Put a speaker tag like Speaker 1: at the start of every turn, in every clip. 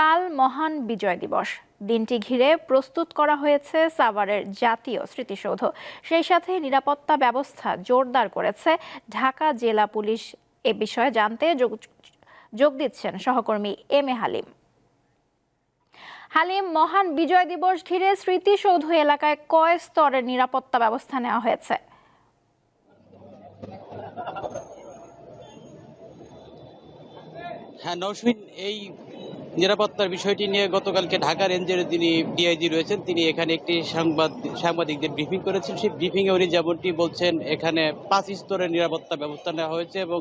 Speaker 1: কাল মহান বিজয় দিবস। দিনটি ঘিরে প্রস্তুত করা হয়েছে সাভারের জাতীয় স্মৃতিসৌধ। সেই সাথে নিরাপত্তা ব্যবস্থা জোরদার করেছে ঢাকা জেলা পুলিশ। এ বিষয়ে জানতে যোগ দিচ্ছেন সহকর্মী এম এ হালিম। হালিম, মহান বিজয় দিবস ঘিরে স্মৃতিসৌধ এলাকায় কয় স্তরের নিরাপত্তা ব্যবস্থা নেওয়া হয়েছে?
Speaker 2: হ্যাঁ নৌসমিন এই নিরাপত্তার বিষয়টি নিয়ে গতকালকে ঢাকা রেঞ্জের যিনি ডিআইজি রয়েছেন, তিনি এখানে একটি সংবাদ সাংবাদিকদের ব্রিফিং করেছেন। সেই ব্রিফিংয়ে উনি যেমনটি বলছেন, এখানে পাঁচ স্তরের নিরাপত্তা ব্যবস্থা নেওয়া হয়েছে এবং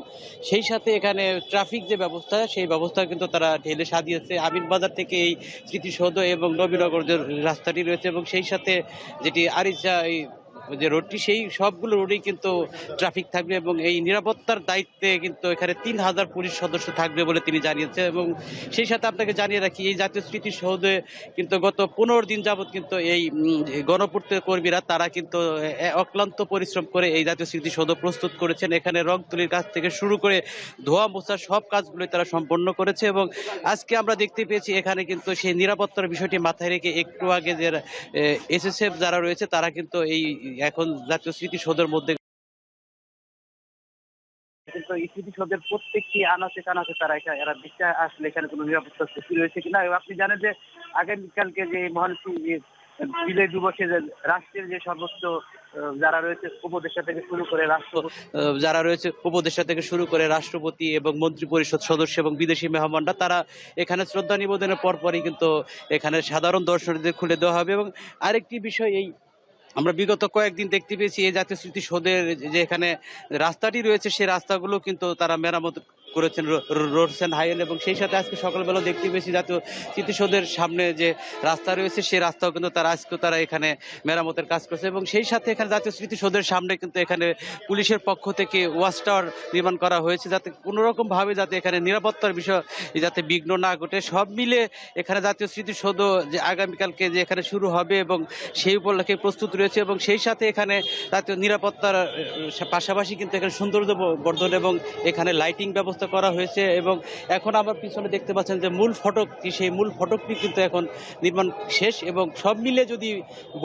Speaker 2: সেই সাথে এখানে ট্রাফিক যে ব্যবস্থা, সেই ব্যবস্থা কিন্তু তারা ঢেলে সাজিয়েছে। আমিন বাজার থেকে এই স্মৃতিসৌধ এবং নবীনগর যে রাস্তাটি রয়েছে এবং সেই সাথে যেটি আরিচা, এই যে রোডটি, সেই সবগুলো রোডেই কিন্তু ট্রাফিক থাকবে এবং এই নিরাপত্তার দায়িত্বে কিন্তু এখানে তিন হাজার পুলিশ সদস্য থাকবে বলে তিনি জানিয়েছেন এবং সেই সাথে আপনাকে জানিয়ে রাখি, এই জাতীয় স্মৃতিসৌধে কিন্তু গত পনেরো দিন যাবৎ কিন্তু এই গণপূর্ত কর্মীরা তারা কিন্তু অক্লান্ত পরিশ্রম করে এই জাতীয় স্মৃতিসৌধ প্রস্তুত করেছেন। এখানে রং তুলির কাজ থেকে শুরু করে ধোয়া মোছা সব কাজগুলোই তারা সম্পন্ন করেছে এবং আজকে আমরা দেখতে পেয়েছি এখানে কিন্তু সেই নিরাপত্তার বিষয়টি মাথায় রেখে একটু আগে যে এসএসএফ যারা রয়েছে তারা কিন্তু এই এখন জাতীয় স্মৃতিসৌধের মধ্যে
Speaker 3: কিন্তু এই স্মৃতিসৌধের প্রত্যেকটি আনাচে কানাচে তারা এরা দেখতে আসলে এখানে কোনো নিরাপত্তা স্থিতি রয়েছে কিনা। আপনি জানেন যে আগামীকালকে যে মহান বিজয় দিবসে রাষ্ট্রের যে সর্বোচ্চ যারা রয়েছে উপদেষ্টা থেকে শুরু করে রাষ্ট্র
Speaker 2: যারা রয়েছে উপদেষ্টা থেকে শুরু করে রাষ্ট্রপতি এবং মন্ত্রী পরিষদ সদস্য এবং বিদেশি মেহমানরা তারা এখানে শ্রদ্ধা নিবেদনের পরপরই কিন্তু এখানে সাধারণ দর্শকদের খুলে দেওয়া হবে। এবং আরেকটি বিষয় এই আমরা বিগত কয়েকদিন দেখতে পেয়েছি এই জাতীয় স্মৃতিসৌধের যে এখানে রাস্তাটি রয়েছে, সেই রাস্তাগুলো কিন্তু তারা মেরামত করেছেন রোডসেন হাইওয়ে এবং সেই সাথে আজকে সকালবেলা দেখতে পেয়েছি জাতীয় স্মৃতিসৌধের সামনে যে রাস্তা রয়েছে, সেই রাস্তাও কিন্তু তারা আজকে তারা এখানে মেরামতের কাজ করছে এবং সেই সাথে এখানে জাতীয় স্মৃতিসৌধের সামনে কিন্তু এখানে পুলিশের পক্ষ থেকে ওয়াচ টাওয়ার নির্মাণ করা হয়েছে যাতে কোনোরকমভাবে যাতে এখানে নিরাপত্তার বিষয় যাতে বিঘ্ন না ঘটে। সব মিলে এখানে জাতীয় স্মৃতিসৌধ যে আগামীকালকে যে এখানে শুরু হবে এবং সেই উপলক্ষে প্রস্তুত রয়েছে এবং সেই সাথে এখানে জাতীয় নিরাপত্তার পাশাপাশি কিন্তু এখানে সৌন্দর্য বর্ধন এবং এখানে লাইটিং ব্যবস্থা করা হয়েছে এবং এখন আমার পিছনে দেখতে পাচ্ছেন যে মূল ফটকটি, সেই মূল ফটকটি কিন্তু এখন নির্মাণ শেষ এবং সব মিলে যদি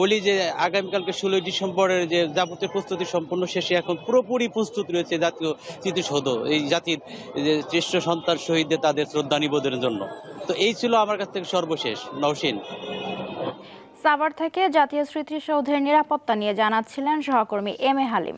Speaker 2: বলি যে আগামীকালকে ষোলোই ডিসেম্বরের যে যাবতীয় প্রস্তুতি সম্পূর্ণ শেষে এখন পুরোপুরি প্রস্তুত রয়েছে জাতীয় স্মৃতিসৌধ, এই জাতির যে শ্রেষ্ঠ সন্তান শহীদদের তাদের শ্রদ্ধা নিবেদনের জন্য। তো এই ছিল আমার কাছ থেকে সর্বশেষ। নওশিন।
Speaker 1: সাভার থেকে জাতীয় স্মৃতিসৌধের নিরাপত্তা নিয়ে জানাচ্ছিলেন সহকর্মী এম এ হালিম।